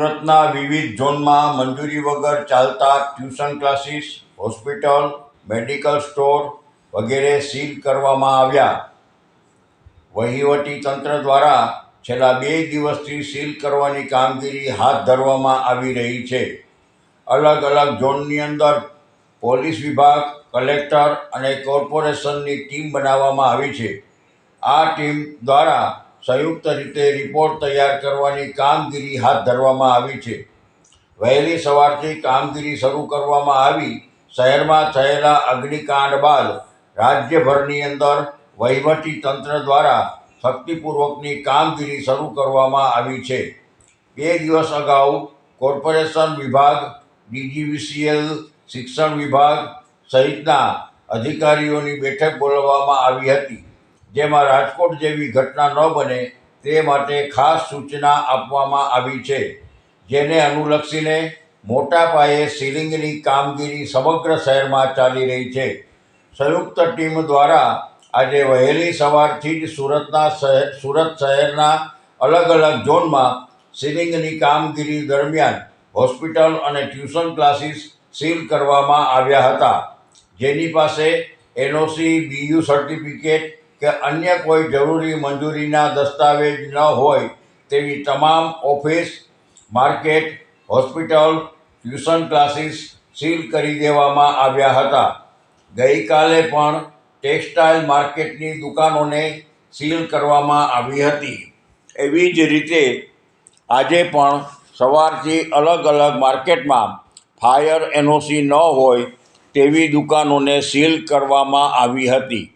સુરતના વિવિધ ઝોનમાં મંજૂરી વગર ચાલતા tuition classes, hospital, medical store વગેરે સીલ કરવામાં આવ્યા. વહીવટી તંત્ર દ્વારા છેલ્લા બે દિવસથી સીલ કરવાની કામગીરી હાથ ધરવામાં આવી રહી છે. અલગ અલગ ઝોનની અંદર પોલીસ વિભાગ, કલેક્ટર અને કોર્પોરેશનની ટીમ બનાવવામાં આવી છે. આ ટીમ દ્વારા સંયુક્ત રીતે રિપોર્ટ તૈયાર કરવાની કામગીરી હાથ ધરવામાં આવી છે. વહેલી સવારથી કામગીરી શરૂ કરવામાં આવી. શહેરમાં થયેલા અગ્નિકાંડ બાદ રાજ્યભરની અંદર વહીવટી તંત્ર દ્વારા શક્તિપૂર્વકની કામગીરી શરૂ કરવામાં આવી છે. બે દિવસ અગાઉ કોર્પોરેશન વિભાગ, ડીજીવીસીએલ, શિક્ષણ વિભાગ સહિતના અધિકારીઓની બેઠક બોલાવવામાં આવી હતી. જેમાં રાજકોટ જેવી ઘટના ન બને તે માટે ખાસ સૂચના આપવામાં આવી છે. જેને અનુલક્ષીને મોટા પાયે સીલિંગની કામગીરી સમગ્ર શહેરમાં ચાલી રહી છે. સંયુક્ત ટીમ દ્વારા આજે વહેલી સવારથી જ સુરતના શહેર, સુરત શહેરના અલગ અલગ ઝોનમાં સીલિંગની કામગીરી દરમિયાન હોસ્પિટલ અને ટ્યુશન ક્લાસીસ સીલ કરવામાં આવ્યા હતા. જેની પાસે એનઓસી, બીયુ સર્ટિફિકેટ કે અન્ય કોઈ જરૂરી મંજૂરીના દસ્તાવેજ ન હોય તેવી તમામ office, market, hospital, tuition classes seal કરી દેવામાં આવ્યા હતા. ગઈકાલે પણ ટેક્સટાઇલ માર્કેટની દુકાનોને સીલ કરવામાં આવી હતી. એવી જ રીતે આજે પણ સવારથી અલગ અલગ માર્કેટમાં ફાયર એનઓસી ન હોય તેવી દુકાનોને સીલ કરવામાં આવી હતી.